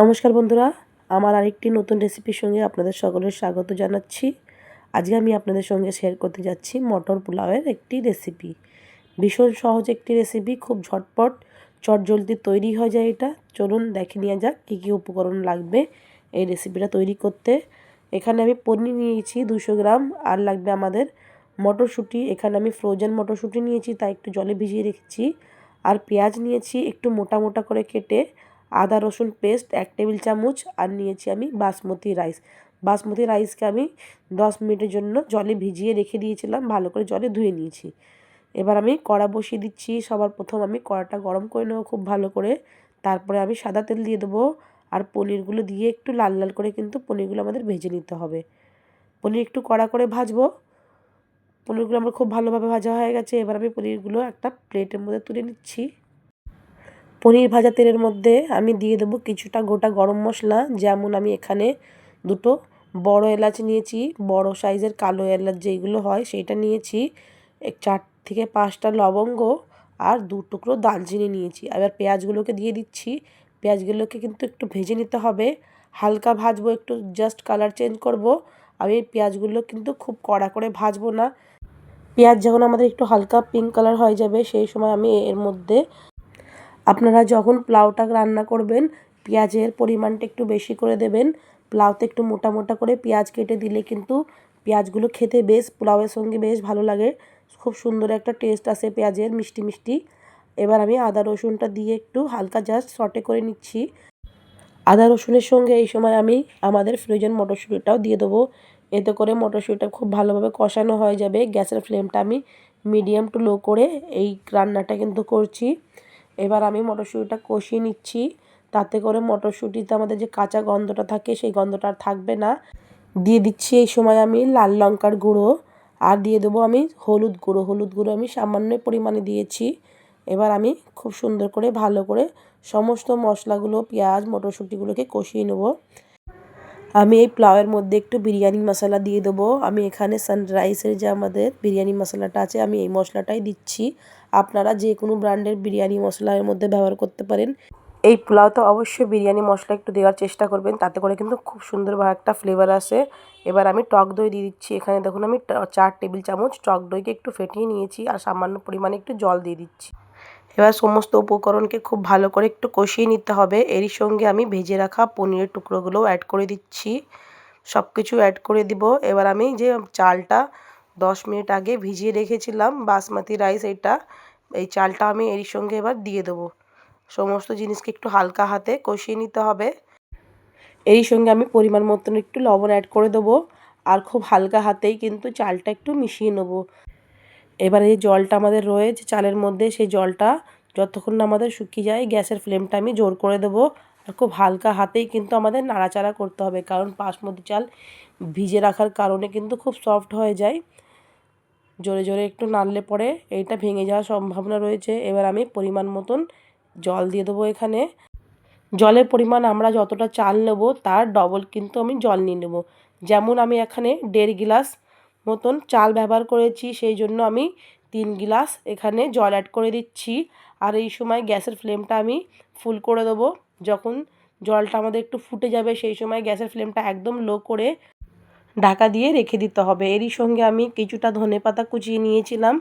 নমস্কার বন্ধুরা, আমার আরেকটি নতুন রেসিপির সঙ্গে আপনাদের সকলের স্বাগত জানাচ্ছি। আজকে আমি আপনাদের সঙ্গে শেয়ার করতে যাচ্ছি মটর পোলাওয়ের একটি রেসিপি ভীষণ সহজ একটি রেসিপি খুব ঝটপট, চটজলদি তৈরি হয়ে যায় এটা। চলুন দেখে নেওয়া যাক কী কী উপকরণ লাগবে এই রেসিপিটা তৈরি করতে। এখানে আমি পনির নিয়েছি দুশো গ্রাম, আর লাগবে আমাদের মটরশুঁটি। এখানে আমি ফ্রোজেন মটরশুঁটি নিয়েছি তা একটু জলে ভিজিয়ে রেখেছি। আর পেঁয়াজ নিয়েছি, একটু মোটা মোটা করে কেটে আদা, রসুন পেস্ট এক টেবিল চামচ, আর নিয়েছি আমি বাসমতি রাইস বাসমতি রাইসকে আমি দশ মিনিটের জন্য জলে ভিজিয়ে রেখে দিয়েছিলাম, ভালো করে জলে ধুয়ে নিয়েছি। এবার আমি কড়া বসিয়ে দিচ্ছি, সবার প্রথম আমি কড়াটা গরম করে নেব খুব ভালো করে। তারপরে আমি সাদা তেল দিয়ে দেবো, আর পনিরগুলো দিয়ে একটু লাল লাল করে কিন্তু পনিরগুলো আমাদের ভেজে নিতে হবে। পনির একটু কড়া করে ভাজবো। পনিরগুলো আমার খুব ভালোভাবে ভাজা হয়ে গেছে, এবার আমি পনিরগুলো একটা প্লেটের মধ্যে তুলে নিচ্ছি। পনির ভাজা তেলের মধ্যে আমি দিয়ে দেবো কিছুটা গোটা গরম মশলা। যেমন আমি এখানে দুটো বড় এলাচ নিয়েছি, বড় সাইজের কালো এলাচ যেইগুলো হয় সেইটা নিয়েছি চার থেকে পাঁচটা লবঙ্গ আর দু টুকরো দালচিনি নিয়েছি। এবার পেঁয়াজগুলোকে দিয়ে দিচ্ছি। পেঁয়াজগুলোকে কিন্তু একটু ভেজে নিতে হবে। হালকা ভাজবো, একটু জাস্ট কালার চেঞ্জ করব। আমি পেঁয়াজগুলো কিন্তু খুব কড়া করে ভাজবো না। পেঁয়াজ যখন আমাদের একটু হালকা পিঙ্ক কালার হয়ে যাবে সেই সময় আমি এর মধ্যে আপনারা যখন পোলাওটা রান্না করবেন, পেঁয়াজের পরিমাণটা একটু বেশি করে দেবেন। পোলাওতে একটু মোটা মোটা করে পেঁয়াজ কেটে দিলে কিন্তু পেঁয়াজগুলো খেতে বেশ, পোলাওয়ের সঙ্গে বেশ ভালো লাগে। খুব সুন্দর একটা টেস্ট আসে পেঁয়াজের, মিষ্টি মিষ্টি। এবার আমি আদা রসুনটা দিয়ে একটু হালকা জাস্ট সটে করে নিচ্ছি। আদা রসুনের সঙ্গে এই সময় আমি আমাদের ফ্রোজেন মটরশুঁটিটাও দিয়ে দেবো। এতে করে মটরশুঁটিটা খুব ভালোভাবে কষানো হয়ে যাবে। গ্যাসের ফ্লেমটা আমি মিডিয়াম টু লো করে এই রান্নাটা কিন্তু করছি। এবার আমি মটরশুঁটিটা কষিয়ে নিচ্ছি। তাতে করে মটরশুঁটিতে আমাদের যে কাঁচা গন্ধটা থাকে, সেই গন্ধটা আর থাকবে না। দিয়ে দিচ্ছি এই সময় আমি লাল লঙ্কার গুঁড়ো আর দিয়ে দেবো আমি হলুদ গুঁড়ো। হলুদ গুঁড়ো আমি সামান্য পরিমাণে দিয়েছি। এবার আমি খুব সুন্দর করে, ভালো করে সমস্ত মশলাগুলো, পেঁয়াজ, মটরশুঁটিগুলোকে কষিয়ে নেব। আমি এই পোলাওয়ের মধ্যে একটু বিরিয়ানি মশলা দিয়ে দেবো। আমি এখানে সানরাইসের যে আমাদের বিরিয়ানি মশলাটা আছে, আমি এই মশলাটাই দিচ্ছি। আপনারা যে কোনো ব্র্যান্ডের বিরিয়ানি মশলার মধ্যে ব্যবহার করতে পারেন। এই পোলাও তো অবশ্যই বিরিয়ানি মশলা একটু দেওয়ার চেষ্টা করবেন, তাতে করে কিন্তু খুব সুন্দরভাবে একটা ফ্লেভার আসে। এবার আমি টক দই দিয়ে দিচ্ছি। এখানে দেখুন আমি চার টেবিল চামচ টক দইকে একটু ফেটিয়ে নিয়েছি আর সামান্য পরিমাণে একটু জল দিয়ে দিচ্ছি। এবার সমস্ত উপকরণকে খুব ভালো করে একটু কষিয়ে নিতে হবে। এরই সঙ্গে আমি ভেজে রাখা পনিরের টুকরোগুলোও অ্যাড করে দিচ্ছি। সব কিছু অ্যাড করে দিব। এবার আমি যে চালটা দশ মিনিট আগে ভিজিয়ে রেখেছিলাম, বাসমতি রাইস এটা, এই চালটা আমি এরই সঙ্গে এবার দিয়ে দেবো। সমস্ত জিনিসকে একটু হালকা হাতে কষিয়ে নিতে হবে। এরই সঙ্গে আমি পরিমাণ মতন একটু লবণ অ্যাড করে দেবো। আর খুব হালকা হাতেই কিন্তু চালটা একটু মিশিয়ে নেব। এবার এই জলটা আমাদের রয়েছে চালের মধ্যে, সেই জলটা যতক্ষণ না আমাদের শুকিয়ে যায়, গ্যাসের ফ্লেমটা আমি জোর করে দেবো। আর খুব হালকা হাতেই কিন্তু আমাদের নাড়াচাড়া করতে হবে, কারণ বাসমতি চাল ভিজে রাখার কারণে কিন্তু খুব সফট হয়ে যায়। জোরে জোরে একটু নাড়লে পরে এইটা ভেঙে যাওয়ার সম্ভাবনা রয়েছে। এবার আমি পরিমাণ মতন জল দিয়ে দেবো এখানে। জলের পরিমাণ আমরা যতটা চাল নেব, তার ডবল কিন্তু আমি জল নিয়ে নেব। যেমন আমি এখানে দেড় গিলাস মতন চাল ব্যবহার করেছি, সেই জন্য আমি তিন গিলাস এখানে জল অ্যাড করে দিচ্ছি। আর এই সময় গ্যাসের ফ্লেমটা আমি ফুল করে দেবো। যখন জলটা আমাদের একটু ফুটে যাবে, সেই সময় গ্যাসের ফ্লেমটা একদম লো করে ঢাকা দিয়ে রেখে দিতে হবে। এরই সঙ্গে আমি কিছুটা ধনে পাতা কুচিয়ে নিয়েছিলাম।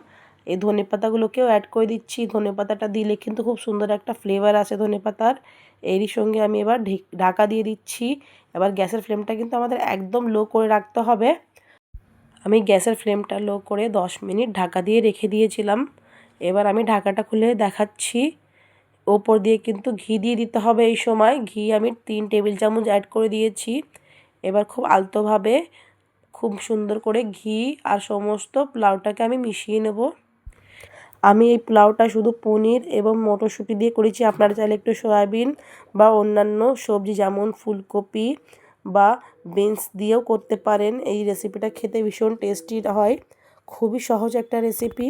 এই ধনে পাতাগুলোকেও অ্যাড করে দিচ্ছি। ধনে পাতাটা দিলে কিন্তু খুব সুন্দর একটা ফ্লেভার আসে ধনে পাতার। এরই সঙ্গে আমি এবার ঢাকা দিয়ে দিচ্ছি। এবার গ্যাসের ফ্লেমটা কিন্তু আমাদের একদম লো করে রাখতে হবে। আমি গ্যাসের ফ্লেমটা লো করে দশ মিনিট ঢাকা দিয়ে রেখে দিয়েছিলাম। এবার আমি ঢাকাটা খুলে দেখাচ্ছি। ওপর দিয়ে কিন্তু ঘি দিয়ে দিতে হবে এই সময়। ঘি আমি তিন টেবিল চামচ অ্যাড করে দিয়েছি। এবার খুব আলতোভাবে খুব সুন্দর করে ঘি আর সমস্ত পোলাওটাকে আমি মিশিয়ে নেব। আমি এই পোলাওটা শুধু পনির এবং মটরশুঁটি দিয়ে করেছি। আপনারা চাইলে একটু সয়াবিন বা অন্যান্য সবজি যেমন ফুলকপি বা বিনস দিয়েও করতে পারেন। এই রেসিপিটা খেতে ভীষণ টেস্টি হয়। খুবই সহজ একটা রেসিপি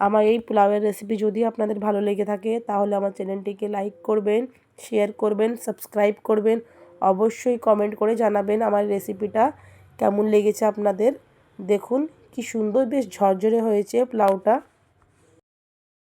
আমার এই পোলাওয়ের রেসিপি যদি আপনাদের ভালো লেগে থাকে, তাহলে আমার চ্যানেলটিকে লাইক করবেন শেয়ার করবেন সাবস্ক্রাইব করবেন, অবশ্যই কমেন্ট করে জানাবেন আমার রেসিপিটা কেমন লেগেছে আপনাদের। দেখুন কি সুন্দর বেশ ঝরঝরে হয়েছে পোলাওটা।